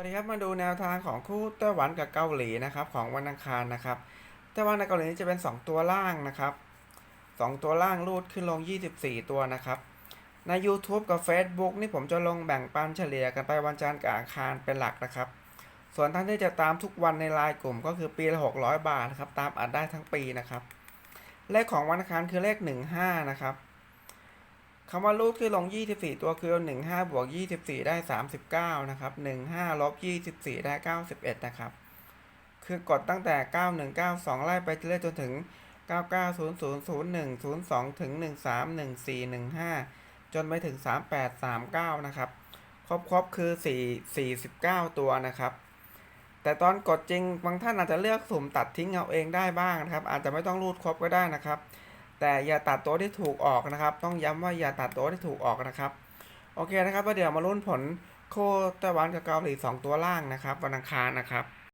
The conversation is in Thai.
วัสดีครับมาดูแนวทางของคู่ไต้หวันกับเกาหลีนะครับของวันอังคารนะครับไต้หวันกับเกาหลีจะเป็น 2 ตัวล่างนะครับ 2 ตัวล่างรูดขึ้นลง 24 ตัวนะครับ ใน YouTube กับ Facebook นี่ผมจะลงแบ่งปันเฉลี่ยกันไปวันจันทร์กับอังคารเป็นหลักนะครับ ส่วนท่านที่จะตามทุกวันในไลน์กลุ่มก็คือปีละ 600 บาทนะครับตามอัดได้ทั้งปีนะครับ เลขของวันอังคารคือเลข 15 นะครับ คำว่ารูดคือลง 24 ตัวคือ 15 บวก 24 ได้ 39 นะครับ 15 ลบ 24 ได้ 91 นะครับ คือกดตั้งแต่ 9192 ไล่ไปเรื่อยจนถึง 990001 02 ถึง 13 14 15 จนไปถึง 3839 นะครับ ครบครบคือ 4 49 ตัวนะครับ แต่ตอนกดจริงบางท่านอาจจะเลือกสุ่มตัดทิ้งเอาเองได้บ้างนะครับ อาจจะไม่ต้องรูดครบก็ได้นะครับ แต่อย่าตัดตัวที่ถูกออกนะครับ ต้องย้ำว่าอย่าตัดตัวที่ถูกออกนะครับ โอเคนะครับเดี๋ยวมาลุ้นผลโคไต้หวันกับเกาหลี2ตัวล่างนะครับ วันอังคารนะครับ